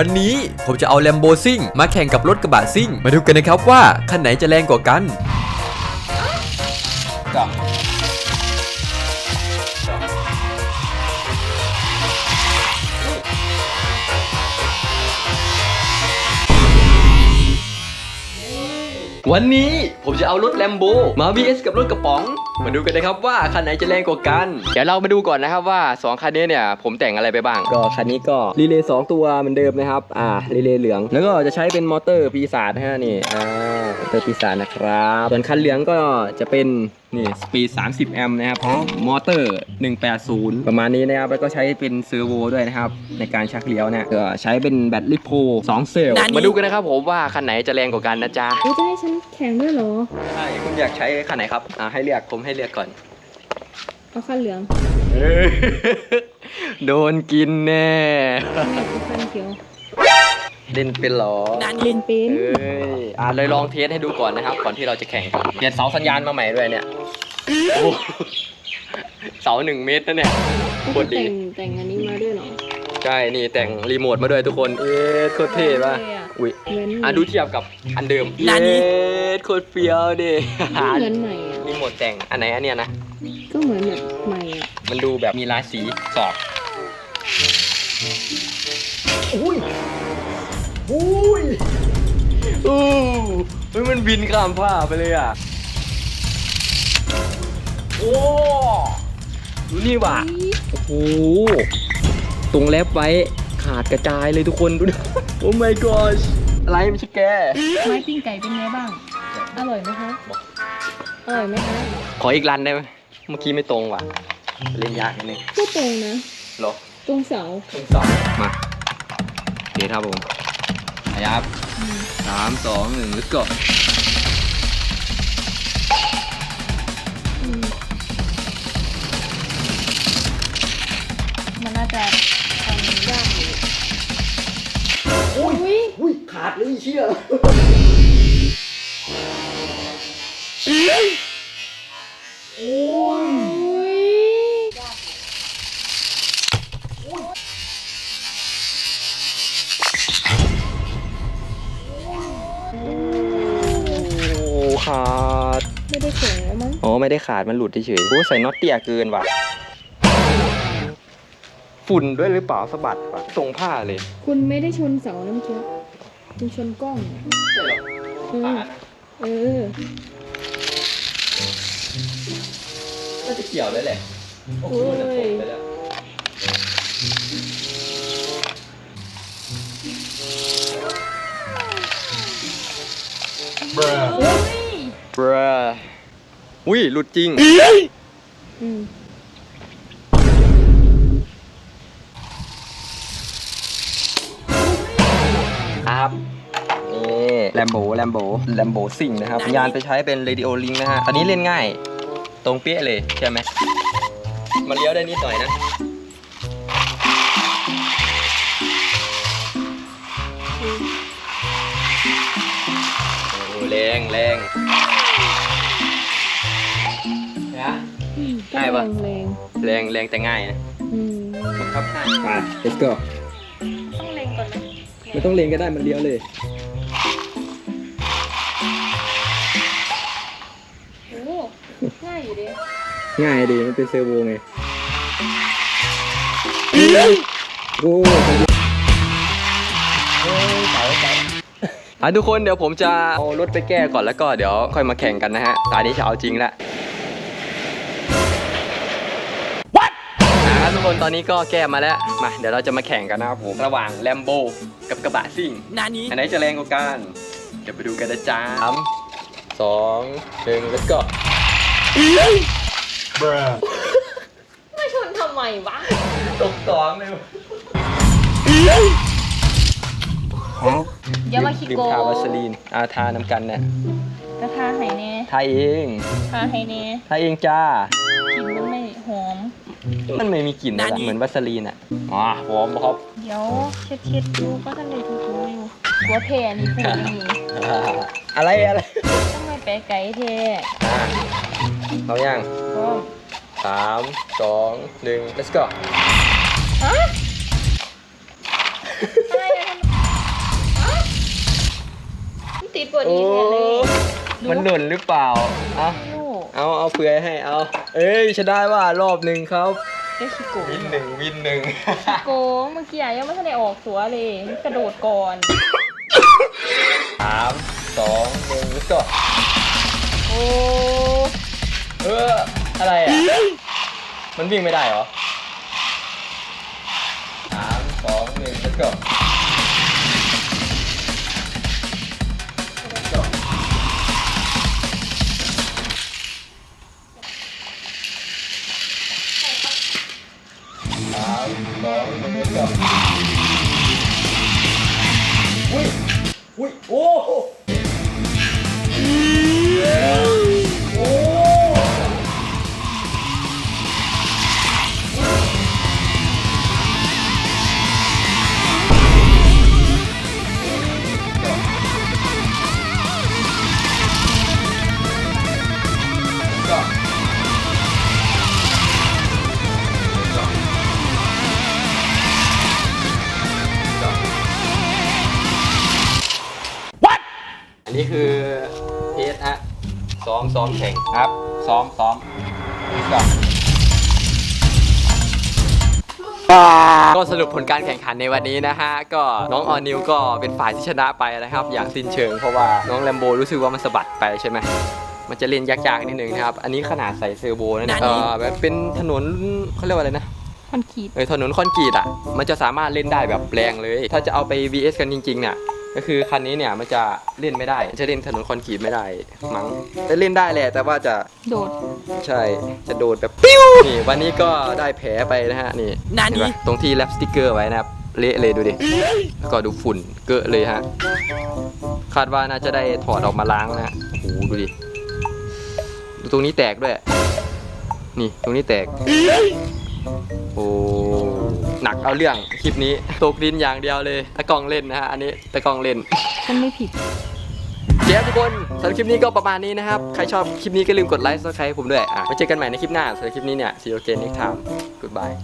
วันนี้ผมจะเอาแลมโบซิ่งมาแข่งกับรถกระบะซิ่ง มาดูกันนะครับว่าคันไหนจะแรงกว่ากันวันนี้ผมจะเอารถแลมโบมา vs กับรถกระป๋องมาดูกันนะครับว่าคันไหนจะแรงกว่ากัน เดี๋ยวเรามาดูก่อนนะครับว่า 2 คันนี้เนี่ยผมแต่งอะไรไปบ้าง ก็คันนี้ก็รีเลย์2ตัวเหมือนเดิมนะครับ อ่ารีเลย์เหลือง แล้วก็จะใช้เป็นมอเตอร์ปีศาจนะฮะนี่ อ่ามอเตอร์ปีศาจนะครับ ส่วนคันเหลืองก็จะเป็นนี่สปีด 30 แอมป์นะครับมอเตอร์ 180 ประมาณนี้นะครับ แล้วก็ใช้เป็นเซอร์โวด้วยนะครับ ในการชักเลี้ยวเนี่ยก็ใช้เป็นแบตลิโพ2เซลล์ มาดูกันนะครับผมว่าคันไหนจะแรงกว่ากันนะจ๊ะรู้จะให้ฉันแข่งด้วยเหรอ ใช่ คุณอยากใช้คันไหนครับ อ่าให้เลือกผมให้เลือกก่อน เอาคันเหลืองโดนกินแน่ ไม่เอาคันเขียวเล่นเป็นเหรอ เล่นเป็น เอ้ย อ่าเลยลองเทสให้ดูก่อนนะครับ ก่อนที่เราจะแข่งกันเปลี่ยนเสาสัญญาณมาใหม่ด้วยเนี่ยโอ้โหเสาหนึ่งเมตรนะเนี่ยโคตรดี แต่งแต่งอันนี้มาด้วยเหรอใช่ นี่แต่งรีโมทมาด้วยทุกคน เอ๊ะโคตรเท่ป่ะเท่อะ อุ้ยเหมือนอะดูเทียบกับอันเดิมเอ๊ะโคตรเฟี้ยวดิเหมือนใหม่อะรีโมทแต่งอันไหนอันเนี้ยนะ ก็เหมือนแบบใหม่อะมันดูแบบมีลายสีสอบอุ้ยอุ้ยอู้เฮ้ยมันบินข้ามผ้าไปเลยอะ โอ้ดูนี่ว่ะ โอ้โหตรงแลบไว้ขาดกระจายเลยทุกคนดูดิ โอ้ my gosh อะไรไม่ใช่แก ไม้ปิ้งไก่เป็นไงบ้าง อร่อยไหมคะ อร่อยไหมคะ ขออีกรันได้ไหมเมื่อกี้ไม่ตรงว่ะ เล่นยากนิดนึงก็ตรงนะ เหรอตรงเสาตรงสองมาโอเคครับผมขยับสามสองหนึ่งแล้วก็อื ชี่ยอุ้ยขาด ไม่ได้แข่งแล้วมั้งอ๋อ ไม่ได้ขาด มันหลุดเฉยๆโอ้ใส่น็อตเตี้ยเกินว่ะ ฝุ่นด้วยหรือเปล่าสะบัดว่ะตรงผ้าเลย คุณไม่ได้ชนเสานะเมื่อกี้ คุณชนกล้องเออเออน่าจะเกี่ยวได้แหละโอ้ยไปแล้วบราบราอุ้ยหลุดจริง อืม ครับนี่แลมโบแลมโบแลมโบซิ่งนะครับยานไปใช้เป็นเรดิโอลิงนะฮะอันนี้เล่นง่าย ตรงเปี้ยเลยใช่ไหมมันเลี้ยวได้นิดหน่อยนะโอ้แรงแรงนะอืมง่ายปะแรงแรงแรงแต่ง่ายนะๆอืมครับง่ายมา let's go ต้องแรงก่อนนะ ไม่ต้องเลงก็ได้มันเลี้ยวเลยโอ้ง่ายอยู่ดิง่ายดีมันเป็นเซอร์โวไงโอ้อะทุกคนเดี๋ยวผมจะเอารถไปแก้ก่อนแล้วก็เดี๋ยวค่อยมาแข่งกันนะฮะตอนนี้จะเอาจริงละ ครับทุกคนตอนนี้ก็แก้มาแล้ว มา เดี๋ยวเราจะมาแข่งกันนะครับผม ระหว่างแลมโบกับกระบะซิ่งนานี้อันไหนจะแรงกว่ากันเดี๋ยวไปดูกันนะจ๊ะสามสองหนึ่งแล้วก็ไม่ชนทำไมวะ ตกสองเลยอย่ามาคิดลืมโกทาวัสลีนอาทานำกันเนี่ยกระทาไห้แน่ทาเองทาไห้แน่ทาเองจ้า มันไม่มีกลิ่นเลยะเหมือนวาสลีนอะอ๋อพอมครับ เดี๋ยวเช็ดเช็ดๆดูก็ท่นเลยถูๆอยู่หัวแพนนี่ปูนี่มีอะไรอะไรทำไม่ไปไก่เท่เอาอย่างสามสองหนึ่ง let's go ฮอนติดปวดอีกแน่เลย มันหนุนหรือเปล่าอะ เอาเอาเปลือยให้เอา เอ้ยชนะว่ารอบหนึ่งครับได้ขี้โกงวินหนึ่งวินหนึ่งโกงเมื่อกี้อะยังไม่ทันได้ออกตัวเลย กระโดดก่อนสามสองหนึ่งแล้วก็โอ้เอออะไรอะ มันวิ่งไม่ได้เหรอสามสองหนึ่งแล้วก็ อันนี้คือเทสฮะซ้อมซ้อมแข่งครับซ้อมซ้อมก็ก็สรุปผลการแข่งขันในวันนี้นะฮะ ก็น้องออนิวก็เป็นฝ่ายที่ชนะไปนะครับ อย่างสิ้นเชิงเพราะว่าน้องแลมโบรู้สึกว่ามันสะบัดไปใช่ไหมมันจะเล่นยากๆนิดนึงนะครับ อันนี้ขนาดใส่เซอร์โบนะเนี่ยเออแบบเป็นถนนเขาเรียกว่าอะไรนะคอนขีดเออถนนคอนกรีตอะ มันจะสามารถเล่นได้แบบแรงเลย ถ้าจะเอาไป VS กันจริงๆเนี่ย ก็คือคันนี้เนี่ยมันจะเล่นไม่ได้ จะเล่นถนนคอนกรีตไม่ได้มั้งแต่เล่นได้แหละ แต่ว่าจะโดด ใช่จะโดดแบบปิ้วนี่วันนี้ก็ได้แผลไปนะฮะนี่เห็นปะตรงที่แรปสติกเกอร์ไว้นะครับเละเลยดูดิแล้วก็ดูฝุ่นเกอะเลยฮะคาดว่าน่าจะได้ถอดออกมาล้างนะฮะโอ้โหดูดิดูตรงนี้แตกด้วย นี่ตรงนี้แตก โอ้ หนักเอาเรื่องคลิปนี้ตกดินอย่างเดียวเลยตะกล้องเล่นนะฮะอันนี้ตะกล้องเล่นฉันไม่ผิดเจ๊ทุกคนสำหรับคลิปนี้ก็ประมาณนี้นะครับ ใครชอบคลิปนี้ก็ลืมกดไลค์ซับสไครต์ผมด้วยอะไว้เจอกันใหม่ในคลิปหน้าสำหรับคลิปนี้เนี่ย see you again next time goodbye